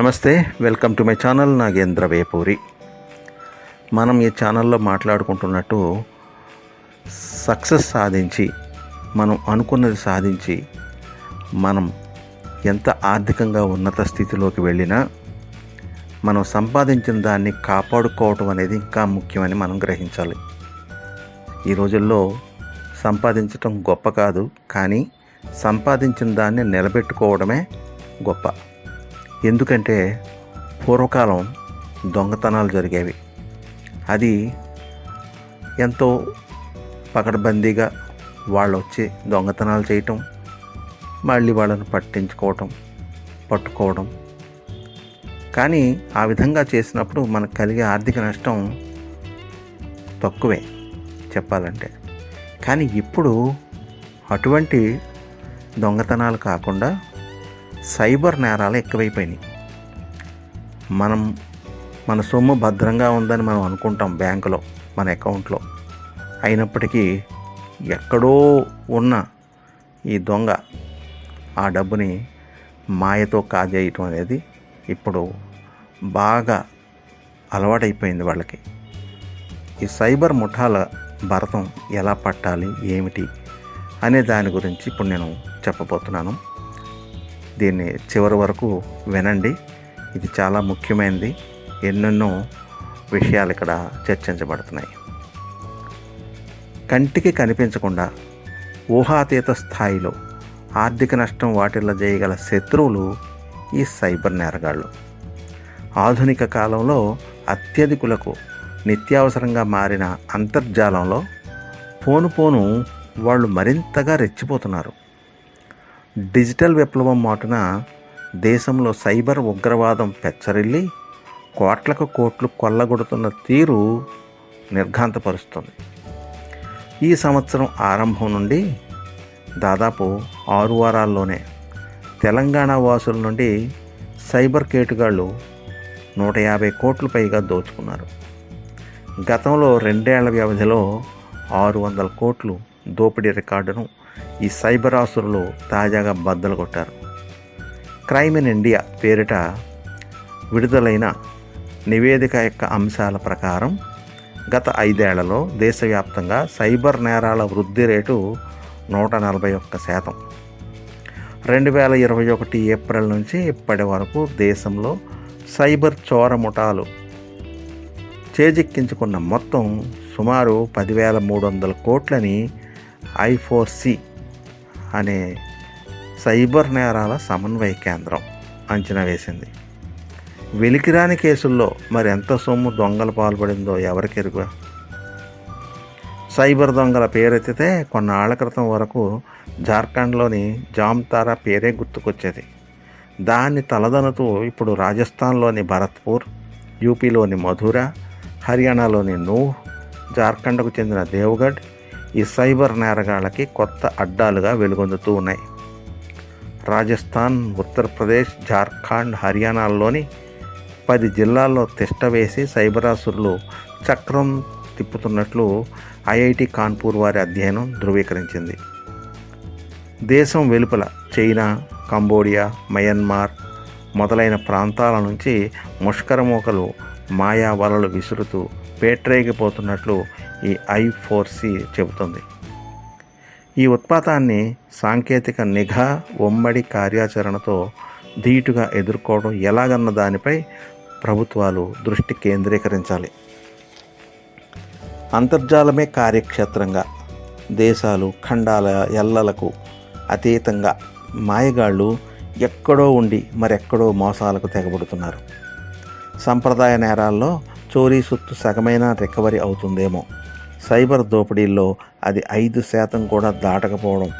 నమస్తే welcome to my channel Nagendra Vepuri. మనం ఈ ఛానల్లో మాట్లాడుకుంటున్నట్టు సక్సెస్ సాధించి మనం అనుకున్నది సాధించి మనం ఎంత ఆర్థికంగా ఉన్నత స్థితిలోకి వెళ్ళినా మనం సంపాదించిన దాన్ని కాపాడుకోవటం అనేది ఇంకా ముఖ్యమని మనం గ్రహించాలి. ఈ రోజుల్లో సంపాదించటం గొప్ప కాదు కానీ సంపాదించిన దాన్ని నిలబెట్టుకోవడమే గొప్ప. ఎందుకంటే పూర్వకాలం దొంగతనాలు జరిగేవి. అది ఎంతో పకడ్బందీగా వాళ్ళు వచ్చి దొంగతనాలు చేయటం మళ్ళీ వాళ్ళని పట్టించుకోవటం పట్టుకోవడం. కానీ ఆ విధంగా చేసినప్పుడు మనకు కలిగే ఆర్థిక నష్టం తక్కువే చెప్పాలంటే. కానీ ఇప్పుడు అటువంటి దొంగతనాలు కాకుండా సైబర్ నేరాలు ఎక్కువైపోయినాయి. మనం మన సొమ్ము భద్రంగా ఉందని మనం అనుకుంటాం బ్యాంకులో మన అకౌంట్లో. అయినప్పటికీ ఎక్కడో ఉన్న ఈ దొంగ ఆ డబ్బుని మాయతో కాజేయటం అనేది ఇప్పుడు బాగా అలవాటైపోయింది వాళ్ళకి. ఈ సైబర్ ముఠాల భరతం ఎలా పట్టాలి ఏమిటి అనే దాని గురించి ఇప్పుడు నేను చెప్పబోతున్నాను. దీన్ని చివరి వరకు వినండి. ఇది చాలా ముఖ్యమైనది. ఎన్నెన్నో విషయాలు ఇక్కడ చర్చించబడుతున్నాయి. కంటికి కనిపించకుండా ఊహాతీత స్థాయిలో ఆర్థిక నష్టం వాటిల్లో చేయగల శత్రువులు ఈ సైబర్ నేరగాళ్ళు. ఆధునిక కాలంలో అత్యధికులకు నిత్యావసరంగా మారిన అంతర్జాలంలో పోను పోను వాళ్ళు మరింతగా రెచ్చిపోతున్నారు. డిజిటల్ విప్లవం మాటున దేశంలో సైబర్ ఉగ్రవాదం పెచ్చరిల్లి కోట్లకు కోట్లు కొల్లగొడుతున్న తీరు నిర్ఘాంతపరుస్తుంది. ఈ సంవత్సరం ఆరంభం నుండి దాదాపు ఆరు వారాల్లోనే తెలంగాణ వాసుల నుండి సైబర్ కేటుగాళ్ళు నూట యాభై కోట్లు పైగా దోచుకున్నారు. గతంలో రెండేళ్ళ వ్యవధిలో ఆరు వందల కోట్లు దోపిడీ రికార్డును ఈ సైబర్ ఆసురులు తాజాగా బద్దలు కొట్టారు. క్రైమ్ ఇన్ ఇండియా పేరిట విడుదలైన నివేదిక యొక్క అంశాల ప్రకారం గత ఐదేళ్ళలో దేశవ్యాప్తంగా సైబర్ నేరాల వృద్ధి రేటు నూట నలభై ఒక్క శాతం. రెండు వేల ఇరవై ఒకటి ఏప్రిల్ నుంచి ఇప్పటి వరకు దేశంలో సైబర్ చోర ముఠాలు చేజిక్కించుకున్న మొత్తం సుమారు పదివేల మూడు వందల కోట్లని ఐ ఫోర్ సి అనే సైబర్ నేరాల సమన్వయ కేంద్రం అంచనా వేసింది. వెలికిరాని కేసుల్లో మరి ఎంత సొమ్ము దొంగలు పాల్పడిందో ఎవరికెరుగు సైబర్ దొంగల పేరెత్తితే కొన్నాళ్ళ క్రితం వరకు జార్ఖండ్లోని జామ్తారా పేరే గుర్తుకొచ్చేది. దాన్ని తలదనుతూ ఇప్పుడు రాజస్థాన్లోని భరత్పూర్ యూపీలోని మధుర హర్యానాలోని నూహ్ జార్ఖండ్కు చెందిన దేవగఢ్ ఈ సైబర్ నేరగాళ్ళకి కొత్త అడ్డాలుగా వెలుగొందుతూ ఉన్నాయి. రాజస్థాన్ ఉత్తరప్రదేశ్ జార్ఖండ్ హర్యానాల్లోని పది జిల్లాల్లో తిష్ట వేసి సైబరాసురులు చక్రం తిప్పుతున్నట్లు ఐఐటి కాన్పూర్ వారి అధ్యయనం ధృవీకరించింది. దేశం వెలుపల చైనా కంబోడియా మయన్మార్ మొదలైన ప్రాంతాల నుంచి ముష్కరమూకలు మాయా వలలు విసురుతూ పేట్రేగిపోతున్నట్లు ఈ ఐ ఫోర్ సి చెబుతుంది. ఈ ఉత్పాతాన్ని సాంకేతిక నిఘా ఉమ్మడి కార్యాచరణతో ధీటుగా ఎదుర్కోవడం ఎలాగన్న దానిపై ప్రభుత్వాలు దృష్టి కేంద్రీకరించాలి. అంతర్జాలమే కార్యక్షేత్రంగా దేశాలు ఖండాల ఎల్లలకు అతీతంగా మాయగాళ్ళు ఎక్కడో ఉండి మరెక్కడో మోసాలకు తెగబడుతున్నారు. సంప్రదాయ నేరాల్లో చోరీ సొత్తు సగమైన రికవరీ అవుతుందేమో సైబర్ దోపిడీల్లో అది ఐదు శాతం కూడా దాటకపోవడం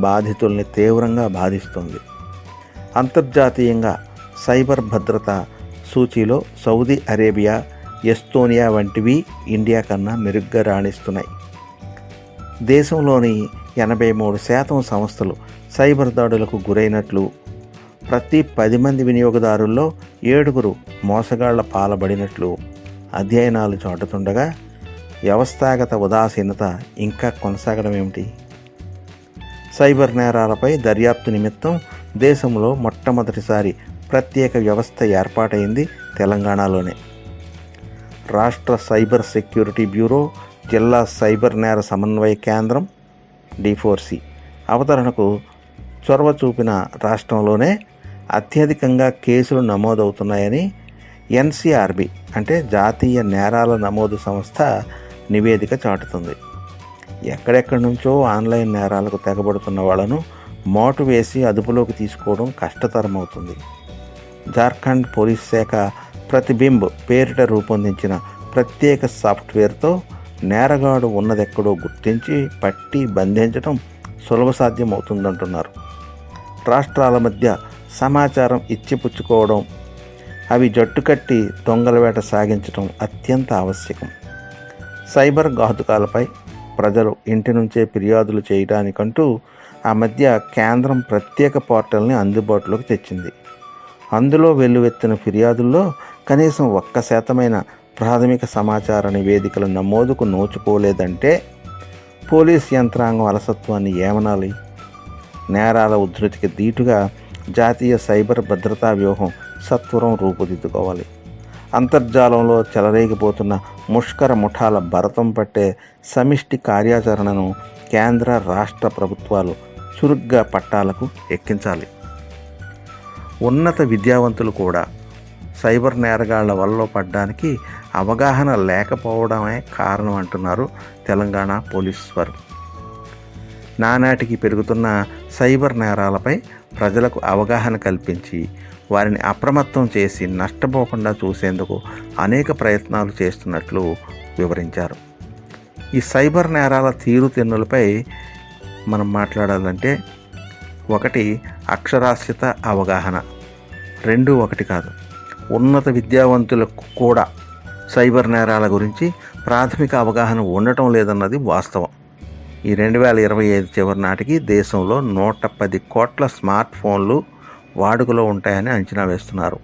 బాధితుల్ని తీవ్రంగా బాధిస్తుంది. అంతర్జాతీయంగా సైబర్ భద్రత సూచీలో సౌదీ అరేబియా ఎస్తోనియా వంటివి ఇండియా కన్నా మెరుగ్గా రాణిస్తున్నాయి. దేశంలోని ఎనభై మూడు శాతం సంస్థలు సైబర్ దాడులకు గురైనట్లు ప్రతి పది మంది వినియోగదారుల్లో ఏడుగురు మోసగాళ్ళ పాలబడినట్లు అధ్యయనాలు చాటుతుండగా వ్యవస్థాగత ఉదాసీనత ఇంకా కొనసాగడం ఏమిటి సైబర్ నేరాలపై దర్యాప్తు నిమిత్తం దేశంలో మొట్టమొదటిసారి ప్రత్యేక వ్యవస్థ ఏర్పాటైంది తెలంగాణలోనే. రాష్ట్ర సైబర్ సెక్యూరిటీ బ్యూరో జిల్లా సైబర్ నేర సమన్వయ కేంద్రం డిఫోర్సి అవతరణకు చొరవ చూపిన రాష్ట్రంలోనే అత్యధికంగా కేసులు నమోదవుతున్నాయని ఎన్సిఆర్బి అంటే జాతీయ నేరాల నమోదు సంస్థ నివేదిక చాటుతుంది. ఎక్కడెక్కడి నుంచో ఆన్లైన్ నేరాలకు తెగబడుతున్న వాళ్ళను మోటు వేసి అదుపులోకి తీసుకోవడం కష్టతరమవుతుంది. జార్ఖండ్ పోలీస్ శాఖ ప్రతిబింబ్ పేరిట రూపొందించిన ప్రత్యేక సాఫ్ట్వేర్తో నేరగాడు ఉన్నదెక్కడో గుర్తించి పట్టి బంధించడం సులభ సాధ్యం అవుతుందంటున్నారు రాష్ట్రాల మధ్య సమాచారం ఇచ్చిపుచ్చుకోవడం అవి జట్టు కట్టి దొంగల వేట సాగించడం అత్యంత ఆవశ్యకం. సైబర్ ఘాతుకాలపై ప్రజలు ఇంటి నుంచే ఫిర్యాదులు చేయడానికంటూ ఆ మధ్య కేంద్రం ప్రత్యేక పోర్టల్ని అందుబాటులోకి తెచ్చింది. అందులో వెల్లువెత్తిన ఫిర్యాదుల్లో కనీసం ఒక్క శాతమైన ప్రాథమిక సమాచార నివేదికల నమోదుకు నోచుకోలేదంటే పోలీస్ యంత్రాంగం అలసత్వాన్ని ఏమనాలి? నేరాల ఉధృతికి దీటుగా జాతీయ సైబర్ భద్రతా వ్యూహం సత్వరం రూపుదిద్దుకోవాలి. అంతర్జాలంలో చెలరేగిపోతున్న ముష్కర ముఠాల భరతం పట్టే సమిష్టి కార్యాచరణను కేంద్ర రాష్ట్ర ప్రభుత్వాలు చురుగ్గా పట్టాలకు ఎక్కించాలి. ఉన్నత విద్యావంతులు కూడా సైబర్ నేరగాళ్ళ వల్ల పడ్డానికి అవగాహన లేకపోవడమే కారణం అంటున్నారు తెలంగాణ పోలీస్ వారు నానాటికి పెరుగుతున్న సైబర్ నేరాలపై ప్రజలకు అవగాహన కల్పించి వారిని అప్రమత్తం చేసి నష్టపోకుండా చూసేందుకు అనేక ప్రయత్నాలు చేస్తున్నట్లు వివరించారు. ఈ సైబర్ నేరాల తీరుతెన్నులపై మనం మాట్లాడాలంటే ఒకటి అక్షరాస్యత అవగాహన రెండు ఒకటి కాదు. ఉన్నత విద్యావంతులకు కూడా సైబర్ నేరాల గురించి ప్రాథమిక అవగాహన ఉండటం లేదన్నది వాస్తవం. ఈ రెండు వేల ఇరవై ఐదు చివరి నాటికి దేశంలో నూట పది కోట్ల స్మార్ట్ ఫోన్లు వాడుకలో ఉంటాయని అంచనా వేస్తున్నారు.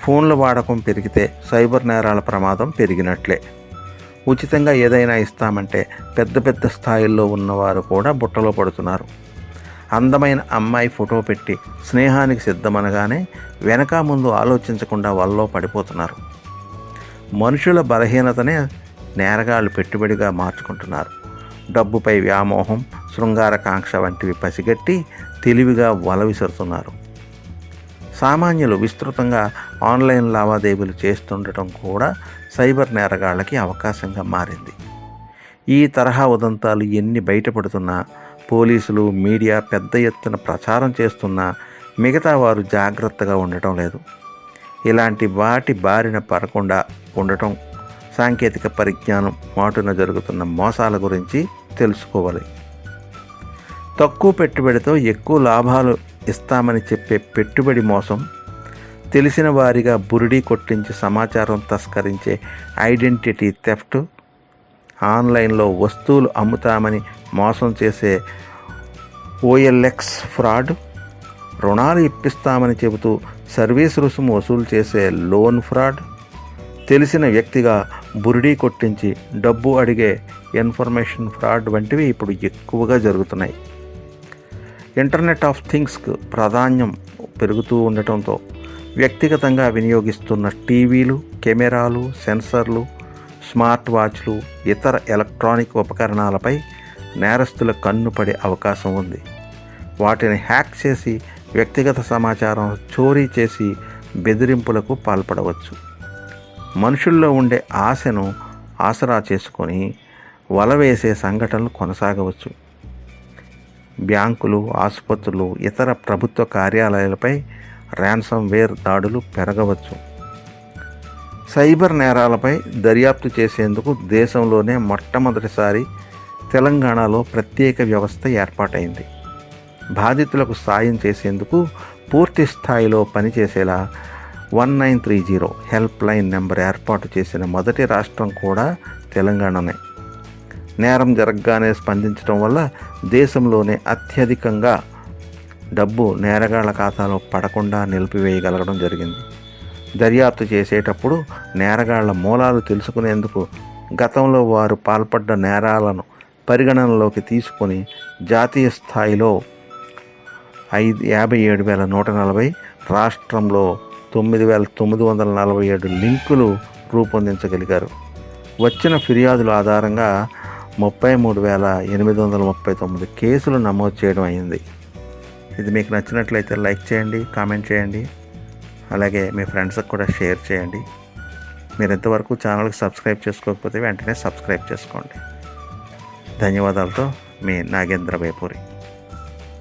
ఫోన్ల వాడకం పెరిగితే సైబర్ నేరాల ప్రమాదం పెరిగినట్లే. ఉచితంగా ఏదైనా ఇస్తామంటే పెద్ద పెద్ద స్థాయిల్లో ఉన్నవారు కూడా బుట్టలో పడుతున్నారు. అందమైన అమ్మాయి ఫోటో పెట్టి స్నేహానికి సిద్ధమనగానే వెనక ముందు ఆలోచించకుండా వల్లో పడిపోతున్నారు. మనుషుల బలహీనతనే నేరగాళ్ళు పెట్టుబడిగా మార్చుకుంటున్నారు. డబ్బుపై వ్యామోహం శృంగారకాంక్ష వంటివి పసిగట్టి తెలివిగా వల విసురుతున్నారు. సామాన్యులు విస్తృతంగా ఆన్లైన్ లావాదేవీలు చేస్తుండటం కూడా సైబర్ నేరగాళ్ళకి అవకాశంగా మారింది. ఈ తరహా ఉదంతాలు ఎన్ని బయటపడుతున్నా పోలీసులు మీడియా పెద్ద ఎత్తున ప్రచారం చేస్తున్నా మిగతా వారు జాగ్రత్తగా ఉండటం లేదు. ఇలాంటి వాటి బారిన పడకుండా ఉండటం సాంకేతిక పరిజ్ఞానం మాటున జరుగుతున్న మోసాల గురించి తెలుసుకోవాలి. తక్కువ పెట్టుబడితో ఎక్కువ లాభాలు ఇస్తామని చెప్పే పెట్టుబడి మోసం తెలిసిన వారిగా బురిడి కొట్టించి సమాచారం తస్కరించే ఐడెంటిటీ థెఫ్ట్ ఆన్లైన్లో వస్తువులు అమ్ముతామని మోసం చేసే ఓఎల్ఎక్స్ ఫ్రాడ్ రుణాలు ఇప్పిస్తామని చెబుతూ సర్వీస్ రుసుము వసూలు చేసే లోన్ ఫ్రాడ్ తెలిసిన వ్యక్తిగా బురిడీ కొట్టించి డబ్బు అడిగే ఇన్ఫర్మేషన్ ఫ్రాడ్ వంటివి ఇప్పుడు ఎక్కువగా జరుగుతున్నాయి. ఇంటర్నెట్ ఆఫ్ థింగ్స్కు ప్రాధాన్యం పెరుగుతూ ఉండటంతో వ్యక్తిగతంగా వినియోగిస్తున్న టీవీలు కెమెరాలు సెన్సర్లు స్మార్ట్ వాచ్లు ఇతర ఎలక్ట్రానిక్ ఉపకరణాలపై నేరస్తుల కన్ను పడే అవకాశం ఉంది. వాటిని హ్యాక్ చేసి వ్యక్తిగత సమాచారం చోరీ చేసి బెదిరింపులకు పాల్పడవచ్చు. మనుషుల్లో ఉండే ఆశను ఆసరా చేసుకొని వల వేసే సంఘటనలు కొనసాగవచ్చు. బ్యాంకులు ఆసుపత్రులు ఇతర ప్రభుత్వ కార్యాలయాలపై ర్యాన్సమ్ వేర్ దాడులు పెరగవచ్చు. సైబర్ నేరాలపై దర్యాప్తు చేసేందుకు దేశంలోనే మొట్టమొదటిసారి తెలంగాణలో ప్రత్యేక వ్యవస్థ ఏర్పాటైంది. బాధితులకు సాయం చేసేందుకు పూర్తి స్థాయిలో పనిచేసేలా one nine three zero helpline number ఏర్పాటు చేసిన మొదటి రాష్ట్రం కూడా తెలంగాణనే. నేరం జరగగానే స్పందించడం వల్ల దేశంలోనే అత్యధికంగా డబ్బు నేరగాళ్ళ ఖాతాలో పడకుండా నిలిపివేయగలగడం జరిగింది. దర్యాప్తు చేసేటప్పుడు నేరగాళ్ళ మూలాలు తెలుసుకునేందుకు గతంలో వారు పాల్పడ్డ నేరాలను పరిగణనలోకి తీసుకొని జాతీయ స్థాయిలో ఐదు యాభై ఏడు వేల నూట నలభై రాష్ట్రంలో తొమ్మిది వేల తొమ్మిది వందల నలభై ఏడు లింకులు రూపొందించగలిగారు. వచ్చిన ఫిర్యాదుల ఆధారంగా ముప్పై మూడు వేల ఎనిమిది వందల ముప్పై తొమ్మిది కేసులు నమోదు చేయడం అయింది. ఇది మీకు నచ్చినట్లయితే లైక్ చేయండి కామెంట్ చేయండి అలాగే మీ ఫ్రెండ్స్కి కూడా షేర్ చేయండి. మీరు ఇంతవరకు ఛానల్కి సబ్స్క్రైబ్ చేసుకోకపోతే వెంటనే సబ్స్క్రైబ్ చేసుకోండి. ధన్యవాదాలతో మీ నాగేంద్ర వేపూరి.